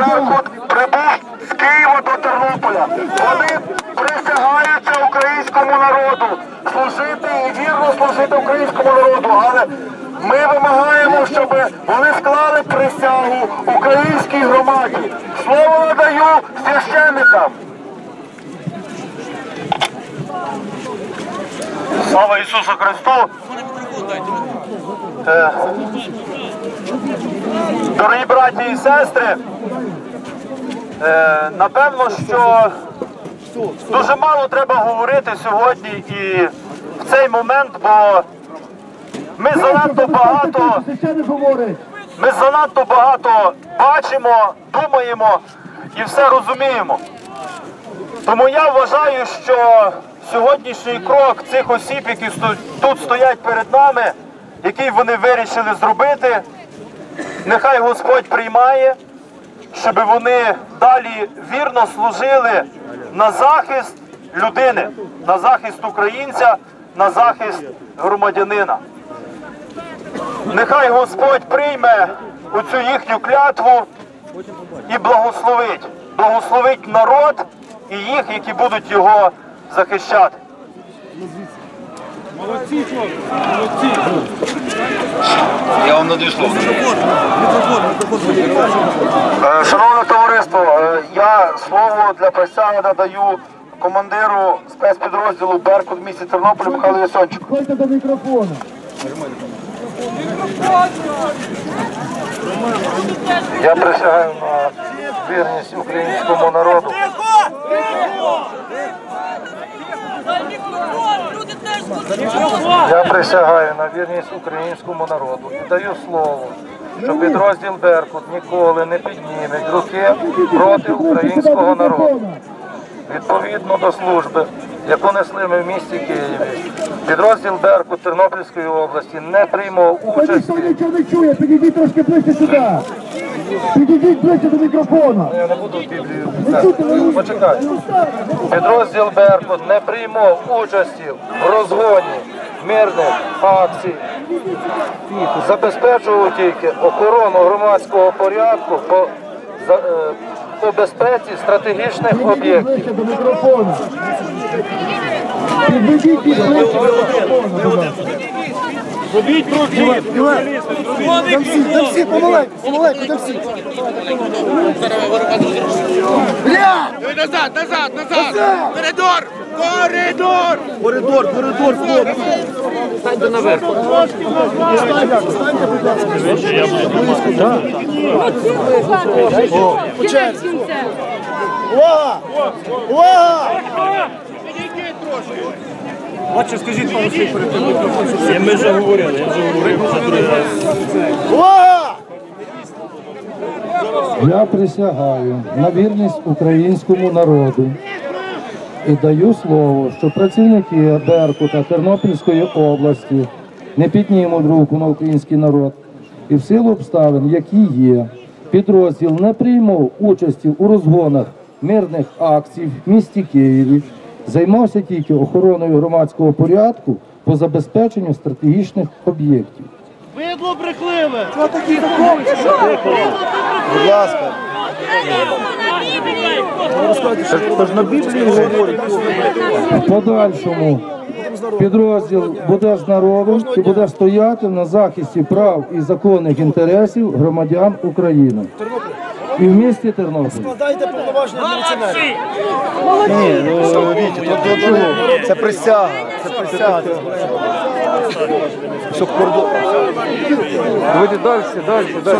Беркут прибув з Києва до Тернополя. Вони присягаються українському народу служити і вірно служити українському народу. Але ми вимагаємо, щоб вони склали присягу українській громаді. Слово надаю священникам. Слава Ісусу Христу! Дорогі браті і сестри, е, напевно, що дуже мало треба говорити сьогодні і в цей момент, бо ми занадто багато, ми занадто багато бачимо, думаємо і все розуміємо. Тому я вважаю, що сьогоднішній крок цих осіб, які тут стоять перед нами, який вони вирішили зробити, нехай Господь приймає, щоб вони далі вірно служили на захист людини, на захист українця, на захист громадянина. Нехай Господь прийме оцю їхню клятву і благословить. Благословить народ і їх, які будуть його захищати. Я вам надаю слово. Е, Шановне товариство, е, я слово для присяги надаю командиру спецпідрозділу Беркут в місті Тернополі Михайлу Ясончику. Ходьте до мікрофона. Я присягаю на вірність українському народу. Люди теж. Я присягаю на вірність українському народу і даю слово, що підрозділ Беркут ніколи не підніме руки проти українського народу. Відповідно до служби, яку несли ми в місті Києві, підрозділ Беркут Тернопільської області не приймав участі. нічого не чує, підійдіть трошки ближче сюди. Підійдіть ближче до мікрофона. Я не буду Біблію писати. Почекай. Підрозділ Беркут не приймав участі в розгоні мирних акцій. Забезпечував тільки охорону громадського порядку по, за- е, по безпеці стратегічних об'єктів. Підведіть до мікрофона. Будь ласка. Там всі, там всі, помаленьку, помаленьку, там всі. Бля! Назад, назад, назад! Коридор! Коридор! Коридор, коридор, хлопці. Увага! Увага! Ми вже говорили, я вже говорив вже другий раз. Я присягаю на вірність українському народу і даю слово, що працівники Беркута Тернопільської області не піднімуть руку на український народ і в силу обставин, які є, підрозділ не приймав участі у розгонах мирних акцій в місті Києві, займався тільки охороною громадського порядку по забезпеченню стратегічних об'єктів. Бидло брехливе! Що такі? Будь ласка. На Біблії говорить. В подальшому підрозділ буде здоровим і буде стояти на захисті прав і законних інтересів громадян України. І в місті Тернопіль. Складайте повноваження міліціонерів. Ні, ну Вітя, то до чого? Це присяга. Це присяга. Щоб кордон. Давайте далі, далі, далі.